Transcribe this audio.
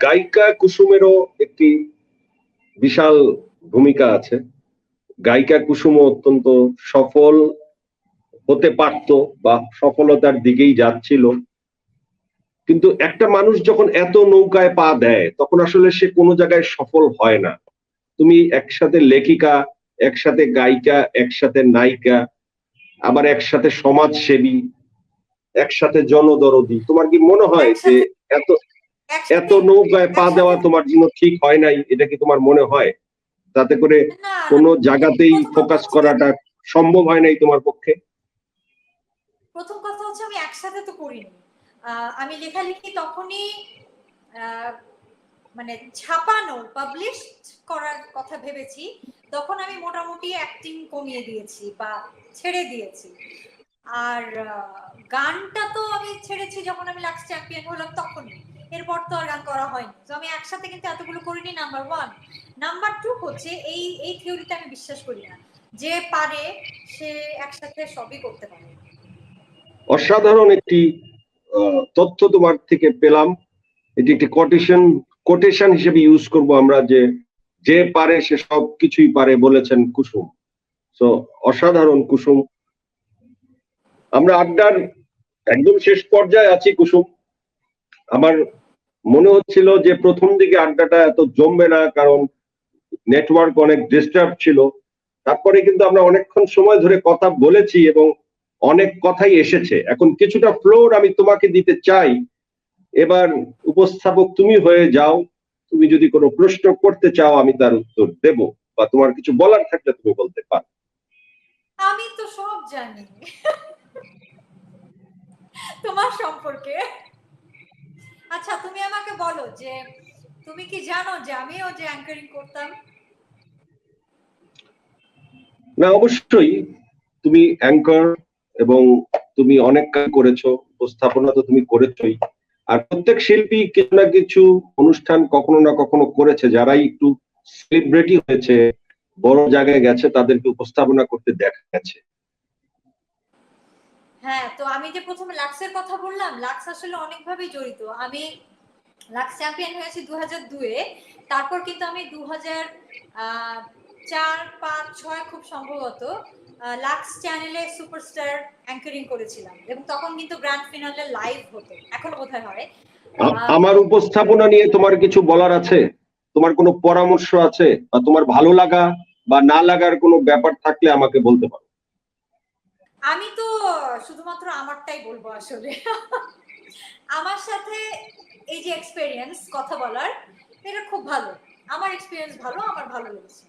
গায়িকা কুসুমেরও একটি বিশাল ভূমিকা আছে। গায়িকা কুসুমও অত্যন্ত সফল হতে পারত বা সফলতার দিকেই যাচ্ছিল। কিন্তু একটা মানুষ যখন এত নৌকায় পা দেয় তখন আসলে সে কোনো জায়গায় সফল হয় না। তুমি একসাথে লেখিকা একসাথে গায়িকা একসাথে নায়িকা আবার একসাথে সমাজসেবী একসাথে জনদরদি। তোমার কি মনে হয় যে এত এত নৌকায় পা দেওয়া তোমার জন্য ঠিক হয় নাই এটা কি তোমার মনে হয়? তাতে করে কোনো জায়গাতেই ফোকাস করাটা সম্ভব হয় নাই তোমার পক্ষে? প্রথম কথা হচ্ছে আমি একসাথে তো করিনি। আমি লেখালেখি তখনই মানে ছাপানো পাবলিশ করার কথা ভেবেছি তখন আমি মোটামুটি অ্যাক্টিং কমিয়ে দিয়েছি বা ছেড়ে দিয়েছি। আর গানটা তো আমি ছেড়েছি যখন আমি লাক্স চ্যাম্পিয়ন হলাম তখনই। এরপর তো আর গান করা হয়নি। তো আমি একসাথে কিন্তু এতগুলো করিনি নাম্বার ওয়ান নাম্বার টু হচ্ছে এই এই থিওরিতে আমি বিশ্বাস করি না। যে পারে সে একসাথে সবই করতে পারে। অসাধারণ একটি তথ্য তোমার থেকে পেলাম। এটি একটি কোটেশন কোটেশন হিসেবে ইউজ করব আমরা যে যে পারে সে সব কিছুই পারে বলেছেন কুসুম। তো অসাধারণ কুসুম। আমরা আড্ডার একদম শেষ পর্যায়ে আছি কুসুম। আমার মনে হচ্ছিল যে প্রথম দিকে আড্ডাটা এত জমবে না, কারণ নেটওয়ার্ক অনেক ডিস্টার্ব ছিল। তারপরে কিন্তু আমরা অনেকক্ষণ সময় ধরে কথা বলেছি এবং অনেক কথাই এসেছে। এখন কিছুটা ফ্লোর আমি তোমাকে দিতে চাই। এবার উপস্থাপক তুমি হয়ে যাও। তুমি যদি কোনো প্রশ্ন করতে চাও, আমি তার উত্তর দেব। বা তোমার কিছু বলার থাকলে তুমি বলতে পারো। আমি তো সব জানি। তোমার সম্পর্কে। আচ্ছা তুমি আমাকে বলো যে, তুমি কি জানো যে আমিও যে অ্যাঙ্কারিং করতাম? না, অবশ্যই। তুমি অ্যাঙ্কর এবং তুমি অনেক কাজ করেছ, উপস্থাপনা তো তুমি করেছই। আর প্রত্যেক শিল্পী কিছু না কিছু অনুষ্ঠান কখনো না কখনো করেছে। যারাই একটু সেলিব্রিটি হয়েছে, বড় জায়গায় গেছে, তাদেরকে উপস্থাপনা করতে দেখা গেছে। হ্যাঁ তো আমি যে প্রথমে লাক্সের কথা বললাম লাক্স আসলে অনেকভাবেই জড়িত। আমি লাক্স চ্যাম্পিয়ন হয়েছি দু হাজার দুয়ে তারপর কিন্তু আমি দু হাজার চার পাঁচ ছয় খুব সম্ভবত লাক্স চ্যানেলে সুপারস্টার অ্যাঙ্কারিং করেছিলাম এবং তখন কিন্তু গ্র্যান্ড ফিনালে লাইভ হতো এখন বোধহয় হয়। আমার উপস্থাপনা নিয়ে তোমার কিছু বলার আছে? তোমার কোনো পরামর্শ আছে? বা তোমার ভালো লাগা বা না লাগার কোনো ব্যাপার থাকলে আমাকে বলতে পারো। আমি তো শুধুমাত্র আমারটাই বলব আসলে। আমার সাথে এই যে এক্সপেরিয়েন্স কথা বলার, এটা খুব ভালো। আমার এক্সপিরিয়েন্স ভালো, আমার ভালো লেগেছে।